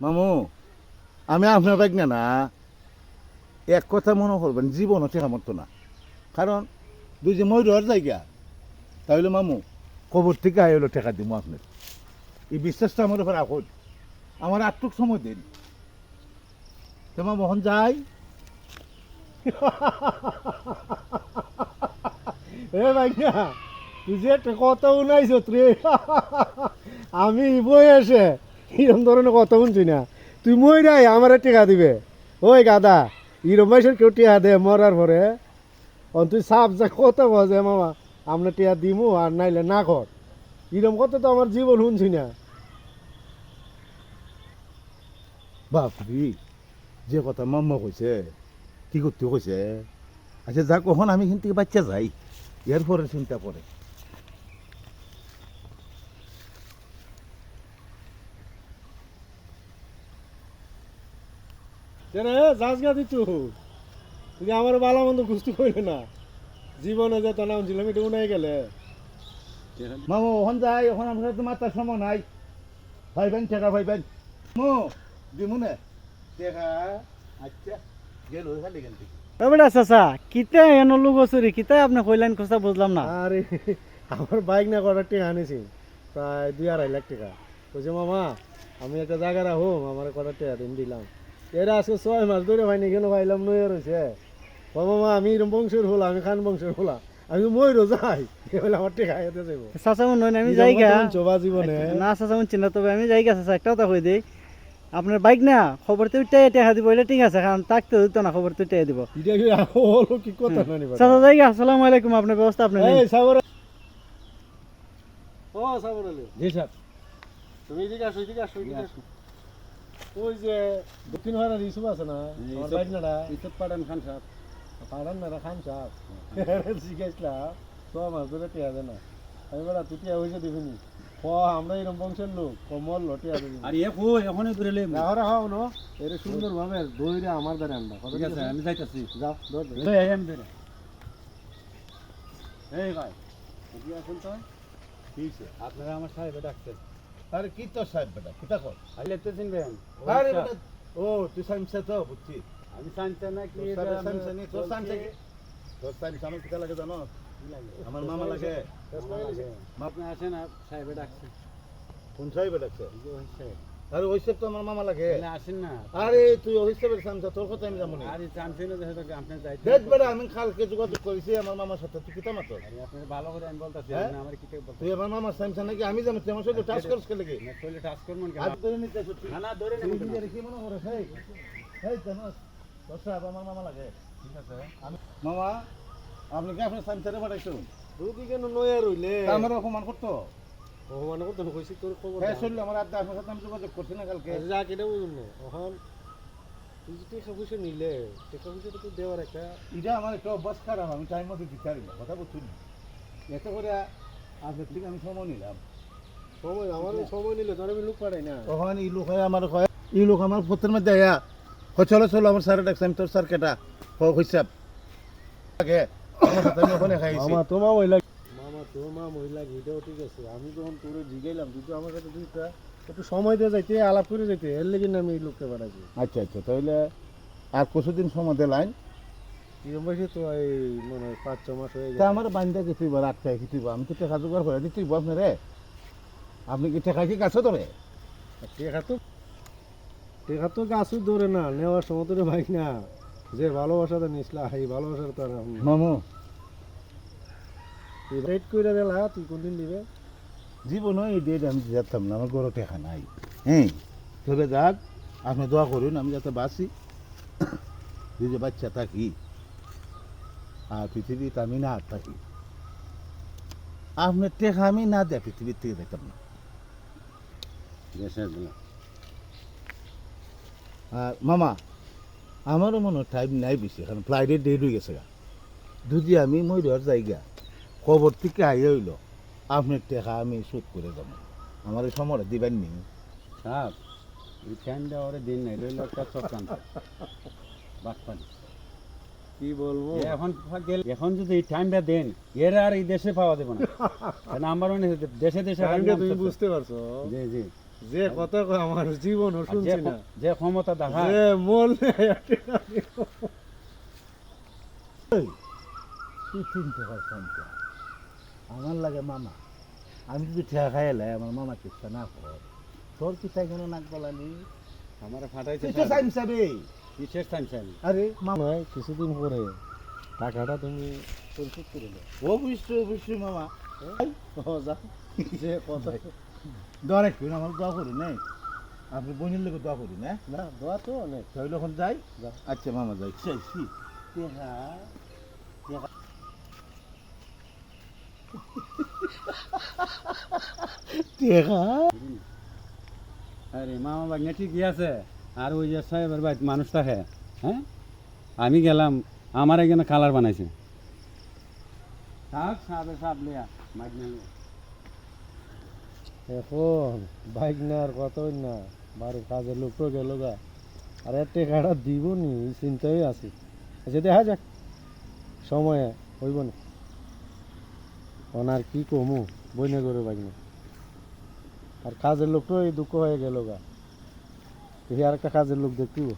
মামু, আমি আপনার বাইক না। না এক কথা মনে করবেন, জীবনও ঠেকা মতো না। কারণ, দুই যে ময়ূর জায়গা, তাহলে মামু, কবর থেকে আই হলো ঠেকা দিব আপনার। এই বিশ্বাসটা আমার উপর রাখুন। আমার আটটুক সময় দিন। তোমার মোহন যাই। এ ভাইয়া তুই যে কথা উনাইছ রে আমি বয়সে এরকম ধরনের কথা শুনছি না। তুই মই নাই আমার টেকা দিবে। ওই গাদা, এরম বয়সের কেউ টেকা দে, মরার পরে। অন, তুই সাপ যা কথা বজে, মামা, আমরা টেকা দিমু আর নাইলে না কর। এরম কথা তো আমার জীবন শুনছি না। বাপরি, যে কথা মাম্মা কইছে, কি করতে কইছে? আচ্ছা যা কখন আমি কিন্তু বাচ্চা যাই। এর পরে চিন্তা করে। রে যাস গা দিচ্ছু তুই আমার বালা মন্দ গুষ্টি কইলে না। জীবনে যে তনা ছিলাম এটা উনাই গেলে। মামু ওখান যাই ওখান আমার তো মাতার সময় নাই। ভাইবেন টেকা ভাইবেন মো দিমুনে টেকা আচ্ছা গেল খালি গেল বেটা চাচা কিতা এন লোক চুরি কিতা আপনি কইলেন কথা বুঝলাম না। আরে আমার বাইক না করার টাকা আনিছি। প্রায় দুই আড়াই লাখ টাকা। বলছে মামা আমি একটা জায়গা রাখুম আমার কটার টাকা দিন দিলাম। এরা আজকে ছয় মাস ধরে ভাইনি কেন ভাইলাম নয়ে রয়েছে। ও মামা আমি এরম বংশের হলা আমি খান বংশের হলা। আমি ময়ূরও যাই। এবার আমার টাকা এতে যাব চাচা মনে হয় না আমি যাই গা। চোবা জীবনে। না চাচা মন চিন্তা তবে আমি যাই গা চাচা একটা কথা কই দেই। আপনার বাইক না খবর তো উঠে টেহা দিব এটা ঠিক আছে কারণ তাকতে দিত না খবর তো উঠে দিব। এটা কি হলো কি কথা না নিবা চাচা যাই গা আসসালামু আলাইকুম আপনার ব্যবস্থা আপনি। এই সাবর ও সাবর আলী জি স্যার। তুমি এদিকে আসো এদিকে আসো এদিকে আসো। ওই যে দক্ষিণ ভাড়ার আছে না? পাঠান খান স্যার পাড়ান নাড়া খান সাপ জিজ্ঞাসলাম তো আমার ধরে টিয়া না। আমি বলা তুই টিয়া হয়েছে দিবিনি ক আমরা এরকম বংশের লোক কমল আর এ রাহা রাহাও নো। এর সুন্দর ভাবে দইরে আমার দ্বারা আনবা। ঠিক আছে আমি যাইতাছি। যাও। এই আমি বেরে এই ভাই এদিকে আসুন তো। কিছে আপনারা আমার সাহেব ডাকছেন। আরে কি তোর সাহেব বেটা? কিতা কর। আইলে তো চিনবেন আরে বেটা ও তুই সাইমসে তো বুঝছি। আমি জানতে না কি তোর সাইমসে নি তোর সাইমসে কি? তোর সাইমসে আমার কিতা লাগে জানো? আমার মামা লাগে। আপনি আসেন সাহেব ডাকছেন কোন সাহেব ডাকছে? সাহেব। আরে ওই সাহেব তো আমার মামা লাগে। তাহলে আসেন না। আরে তুই ওই সাহেবের সাইমসে তোর কথা আমি জানি না। আরে জানছেন না যেহেতু আপনি যাইতে দেখ বেটা আমি কালকে যোগাযোগ করেছি আমার মামার সাথে তুই কিতা মাত্র আরে আপনি ভালো করে আমি বলতাছি হ্যাঁ? আপনি আমার কি বলতে তুই আমার মামার সাইমসে নাকি? আমি জানি তুই আমার সাথে টাচ করিস কে লাগে না কইলে টাচ করবেন কেন? আজ ধরে নিতে না না ধরে তুই নেবেন কি মনে করে হেই হেই জানোস তোর সাহেব আমার মামা লাগে ঠিক আছে? আমি মামা আপনি কি আপনার সাইমসে পাঠাইছেন? দুদি কেন নয়া রইলে? আমার অপমান করতো? ভগবান কত কইছি তোর খবর হ্যাঁ শুনলে আমার আড্ডা আপনার সাথে আমি যোগাযোগ করছি না কালকে? যা কেটে বুঝুন না? ওখান তুই যে টাকা পয়সা নিলে টাকা পয়সাটা তো দেওয়ার একটা। এটা আমার একটা অভ্যাস খারাপ আমি টাইম মতো দিতে পারি না কথা বলছি না? এত করে আপনার থেকে আমি সময় নিলাম। সময় আমার সময় নিলে তোর আমি লোক পাঠাই না। তখন ই লোক হয় আমার কয় ই লোক আমার পত্রের মধ্যে আয়া। কয় চলো চলো আমার স্যারের ডাকছে আমি তোর স্যার কেটা হিসাব আগে আমার সাথে আমি ওখানে খাইছি মামা তোমা মহিলা মামা তোর মা মহিলা এটাও ঠিক আছে আমি যখন তোরে জিগাইলাম তুই তো আমার কাছে দুইটা একটু সময় দিয়ে যাইতে আলাপ করে যাইতে এর লেগে আমি এই লোককে পাঠাইছি আচ্ছা আচ্ছা তাহলে আর কিছুদিন সময় দিলাইন কিরম বয়সে তো এই মনে হয় পাঁচ ছ মাস হয়ে তা গেছে আমার বান্ধা কিছুই বা রাখতে কিছুই আমি তো টেকা জোগাড় করে দিতেই আপনারে আপনি কি টেকা কি কাছে ধরে? টেকা তো টেকা তো গাছও ধরে না নেওয়ার সময় তো রে ভাই না। যে ভালোবাসাটা নিসলা এই ভালোবাসাটা তো আর মামু রেট করে দিলা, তুই কোনদিন দিবে? জীবন এই ডেট আমি যেতাম না আমার গরো টেকা নাই। হ্যাঁ তবে যাক, আপনি দোয়া করুন, আমি যাতে বাঁচি। দুই যে বাচ্চা থাকি, আর পৃথিবীতে আমি না থাকি। আপনার টেকা আমি না দেয় পৃথিবীর থেকে যেতাম না। আর মামা, আমারও মনে টাইম নাই বেশি, কারণ ফ্লাইটের ডেট হয়ে গেছে যদি আমি ময়ূর জায়গা। কবর থেকে আইয়া হইল আপনার টেকা আমি শোধ করে যাব আমার এই দিবেন নি। সাহেব এই ফ্যানটা ওরে দিন নাই রইল একটা চক্রান্ত। কি বলব? এখন এখন যদি এই টাইমটা দেন এর আর এই দেশে পাওয়া যাবে না। কারণ আমার মনে দেশে দেশে টাইমটা তুমি বুঝতে পারছ? জি জি। যে কথা আমার জীবনও আর শুনছি যে না যে ক্ষমতা দেখা যে দিব। তুই আমার লাগে মামা। আমি যদি ঠেয়া খাই এলাই আমার মামা কিচ্ছা না কর। তোর কি তাই কোনো নাক গলানি আমার ফাটাইছে চাইম চাবে কিসের টাইম চাই আরে মামা। কিছুদিন পরে টাকাটা তুমি পরিশোধ করে দাও। অবশ্যই অবশ্যই মামা। ও? যা। যে কথা। দর একটু আমার দোয়া করি নাই আপনি বোনের লোক দোয়া করি না। না দোয়া তো অনেক। তাহলে এখন যাই। আচ্ছা মামা যাই। চাইছি টেকা আরে মামা বাগনে ঠিকই আছে। আর ওই যে সাহেবের বাড়িতে মানুষ থাকে হ্যাঁ? আমি গেলাম আমার এখানে কালার বানাইছে। থাক সাহেবের সাপ লিয়া লিয়া। এখন বাইক নেওয়ার কথাই না বাড়ির কাজের লোক তো গেল গা। আর এর টেকাটা দিব নি চিন্তাই আছে। আচ্ছা দেখা যাক। সময়ে হইব না। ওনার কি কমু? বইনে করে বাইক আর কাজের লোক তো এই দুঃখ হয়ে গেল গা। আর একটা কাজের লোক দেখতেও